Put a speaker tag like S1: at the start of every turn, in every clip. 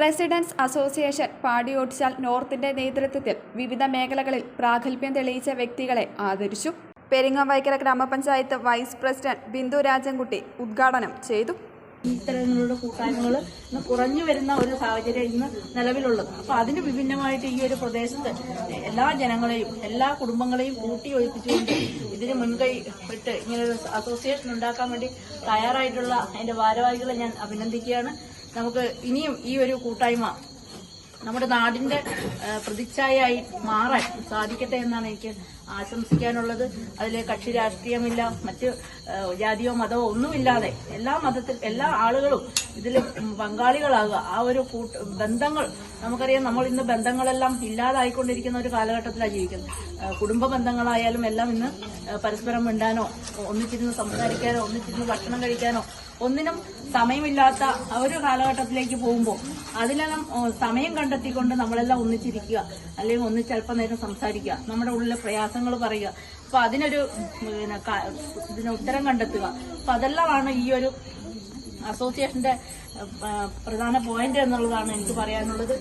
S1: Residence association Padiyottuchal നോർത്തിന്റെ നേതൃത്വത്തിൽ വിവിധ മേഖലകളിൽ പ്രാഗൽഭ്യം തെളിയിച്ച വ്യക്തികളെ ആദരിച്ചു. പെരിങ്ങവൈക്കര ഗ്രാമപഞ്ചായത്ത് വൈസ് പ്രസിഡന്റ് ബിന്ദു രാജൻകുട്ടി ഉദ്ഘാടനം ചെയ്തു.
S2: ഇത്തരത്തിലുള്ള കൂട്ടായ്മകൾ ഇന്ന് കുറഞ്ഞു വരുന്ന ഒരു സാഹചര്യം ഇന്ന് നിലവിലുള്ളത്. അപ്പൊ അതിന് വിഭിന്നമായിട്ട് ഈ ഒരു പ്രദേശത്ത് എല്ലാ ജനങ്ങളെയും എല്ലാ കുടുംബങ്ങളെയും കൂട്ടിയൊഴിപ്പിച്ചുകൊണ്ട് ഇതിന് മുൻകൈ വിട്ട് ഇങ്ങനൊരു അസോസിയേഷൻ ഉണ്ടാക്കാൻ വേണ്ടി തയ്യാറായിട്ടുള്ള അതിന്റെ ഭാരവാഹികളെ ഞാൻ അഭിനന്ദിക്കുകയാണ്. നമുക്ക് ഇനിയും ഈ ഒരു കൂട്ടായ്മ നമ്മുടെ നാടിന്റെ പ്രതിച്ഛായയായി മാറാൻ സാധിക്കട്ടെ എന്നാണ് എനിക്ക് ആശംസിക്കാനുള്ളത്. അതിൽ കക്ഷി രാഷ്ട്രീയമില്ല മറ്റ് ജാതിയോ മതമോ ഒന്നുമില്ലാതെ എല്ലാ മതത്തിൽ എല്ലാ ആളുകളും ഇതിൽ പങ്കാളികളാകുക. ആ ഒരു കൂട്ട് ബന്ധങ്ങൾ നമുക്കറിയാം നമ്മൾ ഇന്ന് ബന്ധങ്ങളെല്ലാം ഇല്ലാതായിക്കൊണ്ടിരിക്കുന്ന ഒരു കാലഘട്ടത്തിലാണ് ജീവിക്കുന്നത്. കുടുംബ ബന്ധങ്ങളായാലും എല്ലാം ഇന്ന് പരസ്പരം മിണ്ടാനോ ഒന്നിച്ചിരുന്ന് സംസാരിക്കാനോ ഒന്നിച്ചിരുന്ന് ഭക്ഷണം കഴിക്കാനോ ഒന്നിനും സമയമില്ലാത്ത ഒരു കാലഘട്ടത്തിലേക്ക് പോകുമ്പോൾ അതിലെല്ലാം സമയം കണ്ടെത്തിക്കൊണ്ട് നമ്മളെല്ലാം ഒന്നിച്ചിരിക്കുക. അല്ലെങ്കിൽ ഒന്നിച്ച് അല്പനേരം സംസാരിക്കുക. നമ്മുടെ ഉള്ളിലെ പ്രയാസങ്ങൾ പറയുക. അപ്പൊ അതിനൊരു പിന്നെ ഇതിന് ഉത്തരം കണ്ടെത്തുക. അപ്പൊ അതെല്ലാമാണ് ഈ ഒരു അസോസിയേഷന്റെ പ്രധാന പോയിന്റ് എന്നുള്ളതാണ് എനിക്ക് പറയാനുള്ളത്.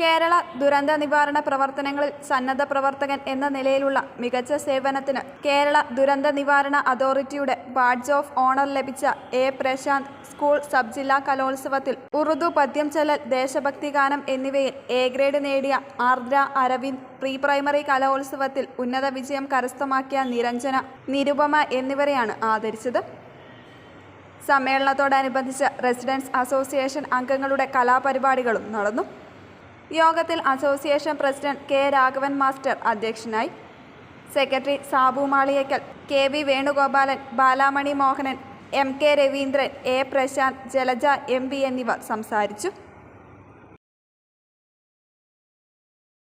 S1: കേരള ദുരന്ത നിവാരണ പ്രവർത്തനങ്ങളിൽ സന്നദ്ധ പ്രവർത്തകൻ എന്ന നിലയിലുള്ള മികച്ച സേവനത്തിന് കേരള ദുരന്ത നിവാരണ അതോറിറ്റിയുടെ ബാഡ്ജ് ഓഫ് ഓണർ ലഭിച്ച എ പ്രശാന്ത് സ്കൂൾ സബ് ജില്ലാ കലോത്സവത്തിൽ ഉറുദു പദ്യം ചൊല്ലൽ ദേശഭക്തി ഗാനം എന്നിവയിൽ എ ഗ്രേഡ് നേടിയ ആർദ്ര അരവിന്ദ് പ്രീ പ്രൈമറി കലോത്സവത്തിൽ ഉന്നത വിജയം കരസ്ഥമാക്കിയ നിരഞ്ജന നിരുപമ എന്നിവരെയാണ് ആദരിച്ചത്. സമ്മേളനത്തോടനുബന്ധിച്ച് റെസിഡൻസ് അസോസിയേഷൻ അംഗങ്ങളുടെ കലാപരിപാടികളും നടന്നു. യോഗത്തിൽ association president K Raghavan master അധ്യക്ഷനായി. Secretary Sabu Maliyekkal K V Venugopalan Balamani Mohanan M K Raveendran A Prashanth Jalaja M എന്നിവർ സംസാരിച്ചു.